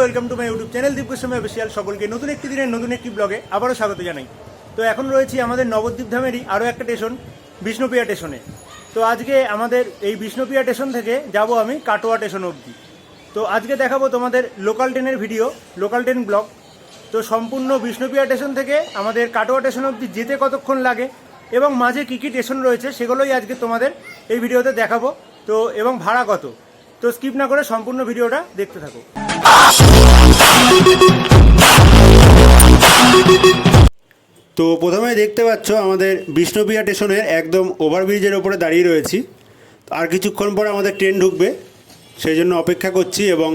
Welcome to my YouTube channel Deep Goswami official সকলকে নতুন একটি দিনের নতুন একটি ব্লগে আবারও স্বাগত জানাই। তো এখন রয়েছি আমাদের নবদ্বীপ ধামেরই আরও একটা স্টেশন বিষ্ণুপ্রিয়া স্টেশনে তো আজকে আমাদের এই বিষ্ণুপ্রিয়া স্টেশন থেকে যাব আমি কাটোয়া স্টেশন অবধি। তো আজকে দেখাবো তোমাদের লোকাল ট্রেনের ভিডিও লোকাল ট্রেন ব্লগ তো সম্পূর্ণ বিষ্ণুপ্রিয়া স্টেশন থেকে আমাদের কাটোয়া স্টেশন অবধি যেতে কতক্ষণ লাগে এবং মাঝে কী কী স্টেশন রয়েছে সেগুলোই আজকে তোমাদের এই ভিডিওতে দেখাবো। তো এবং ভাড়া কত? তো স্কিপ না করে সম্পূর্ণ ভিডিওটা দেখতে থাকো। তো প্রথমে দেখতে পাচ্ছ আমাদের বিষ্ণুপ্রিয়া স্টেশনের একদম ওভারব্রিজের ওপরে দাঁড়িয়ে রয়েছি। আর কিছুক্ষণ পর আমাদের ট্রেন ঢুকবে, সেই জন্য অপেক্ষা করছি এবং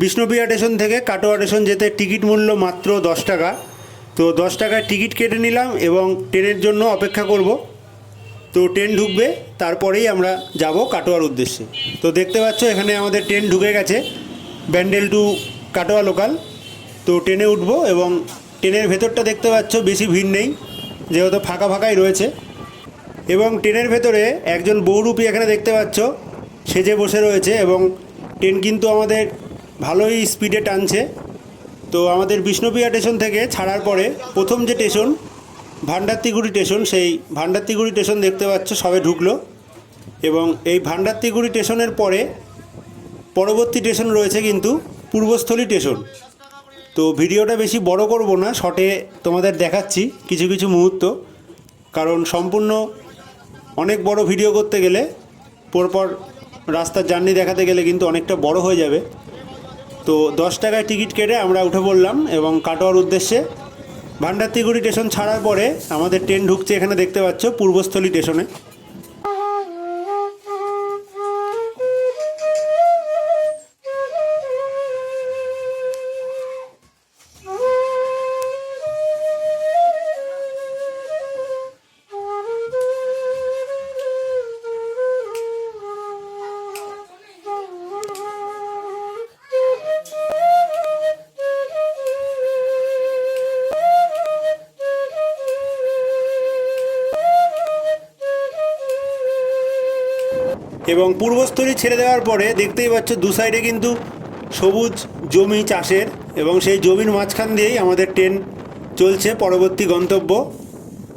বিষ্ণুপ্রিয়া স্টেশন থেকে কাটোয়া স্টেশন যেতে টিকিট মূল্য মাত্র দশ টাকা। তো দশ টাকায় টিকিট কেটে নিলাম এবং ট্রেনের জন্য অপেক্ষা করব। তো ট্রেন ঢুকবে, তারপরেই আমরা যাব কাটোয়ার উদ্দেশ্যে। তো দেখতে পাচ্ছ এখানে আমাদের ট্রেন ঢুকে গেছে। Bandel to Katwa local. তো ট্রেনে উঠবো এবং ট্রেনের ভেতরটা দেখতে পাচ্ছ, বেশি ভিড় নেই, যেহেতু ফাঁকা ফাঁকাই রয়েছে। এবং ট্রেনের ভেতরে একজন বৌরূপী এখানে দেখতে পাচ্ছ, সেজে বসে রয়েছে এবং ট্রেন কিন্তু আমাদের ভালোই স্পিডে টানছে। তো আমাদের বিষ্ণুপ্রিয়া স্টেশন থেকে ছাড়ার পরে প্রথম যে স্টেশন ভান্ডারতিগুড়ি স্টেশন, সেই ভান্ডারতিগুড়ি স্টেশন দেখতে পাচ্ছ, সবে ঢুকলো। এবং এই ভান্ডারতিগুড়ি স্টেশনের পরে পরবর্তী স্টেশন রয়েছে কিন্তু পূর্বস্থলী স্টেশন তো ভিডিওটা বেশি বড় করব না শর্টে তোমাদের দেখাচ্ছি কিছু কিছু মুহূর্ত। কারণ সম্পূর্ণ অনেক বড় ভিডিও করতে গেলে পরপর রাস্তার জার্নি দেখাতে গেলে কিন্তু অনেকটা বড় হয়ে যাবে। তো দশ টাকায় টিকিট কেটে আমরা উঠে পড়লাম এবং কাটোয়ার উদ্দেশ্যে ভান্ডারতিগুড়ি স্টেশন ছাড়ার পরে আমাদের ট্রেন ঢুকছে এখানে দেখতে পাচ্ছ, পূর্বস্থলী স্টেশনে এবং পূর্বস্থলী ছেড়ে দেওয়ার পরে দেখতেই পাচ্ছ দু সাইডে কিন্তু সবুজ জমি চাষের এবং সেই জমির মাঝখান দিয়েই আমাদের ট্রেন চলছে। পরবর্তী গন্তব্য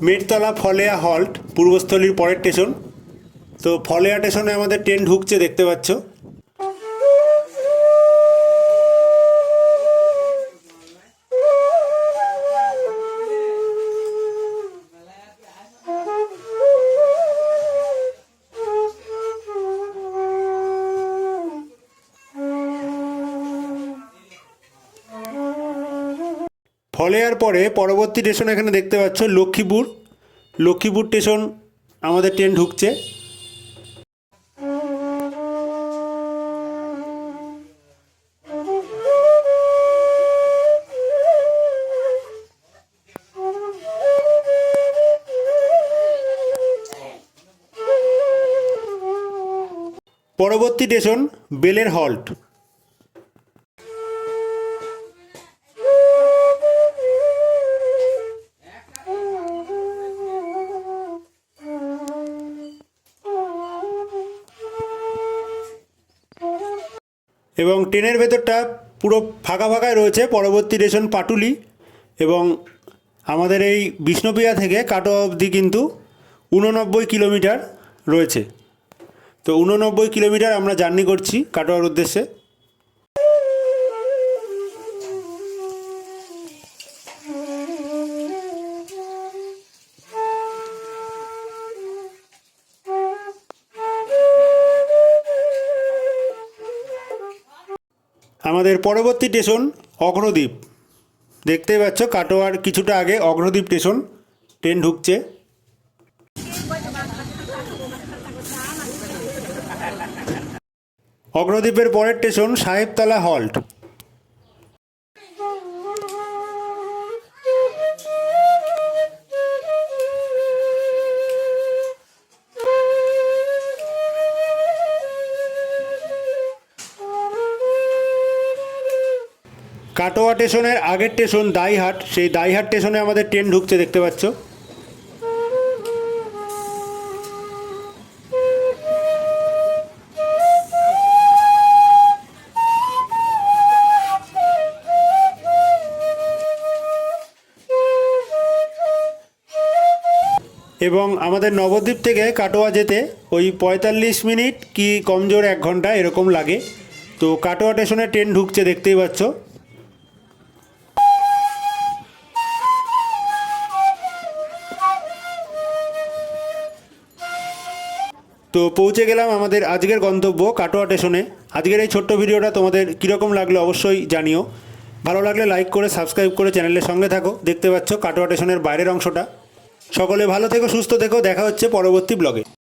মেটতলা ফলেয়া হল্ট, পূর্বস্থলীর পরের স্টেশন তো ফলেয়া স্টেশনে আমাদের ট্রেন ঢুকছে, দেখতে পাচ্ছ। ফলেয়ার পরে পরবর্তী স্টেশন এখানে দেখতে পাচ্ছ লক্ষ্মীপুর। লক্ষ্মীপুর স্টেশন আমাদের ট্রেন ঢুকছে। পরবর্তী স্টেশন বেলের হল্ট। এবং ট্রেনের ভেতরটা পুরো ফাঁকা ফাঁকায় রয়েছে। পরবর্তী রেশন পাটুলি এবং আমাদের এই বিষ্ণুপ্রিয়া থেকে কাটোয়া অবধি কিন্তু উননব্বই কিলোমিটার রয়েছে। তো উননব্বই কিলোমিটার আমরা জার্নি করছি কাটোয়ার উদ্দেশ্যে। আমাদের পরবর্তী স্টেশন অগ্রদ্বীপ। দেখতে পাচ্ছ, কাটোয়ার কিছুটা আগে অগ্রদ্বীপ স্টেশন ট্রেন ঢুকছে। অগ্রদ্বীপের পরের স্টেশন সাহেবতলা হল্ট। কাটোয়া স্টেশনের আগের স্টেশন দাইহাট, সেই দাইহাট স্টেশনে আমাদের ট্রেন ঢুকছে, দেখতে পাচ্ছ? এবং আমাদের নবদ্বীপ থেকে কাটোয়া যেতে ওই পঁয়তাল্লিশ মিনিট কি কমজোর এক ঘণ্টা এরকম লাগে। তো কাটোয়া স্টেশনে ট্রেন ঢুকছে, দেখতেই পাচ্ছ। তো পৌঁছে গেলাম আমাদের আজকের গন্তব্য কাটোয়া স্টেশনে। আজকের এই ছোট্ট ভিডিওটা তোমাদের কীরকম লাগল অবশ্যই জানিও। ভালো লাগলে লাইক করে, সাবস্ক্রাইব করে চ্যানেলের সঙ্গে থাকো। দেখতে পাচ্ছ কাটোয়া স্টেশনের বাইরের অংশটা। সকলে ভালো থেকো, সুস্থ থেকো। দেখা হচ্ছে পরবর্তী ব্লগে।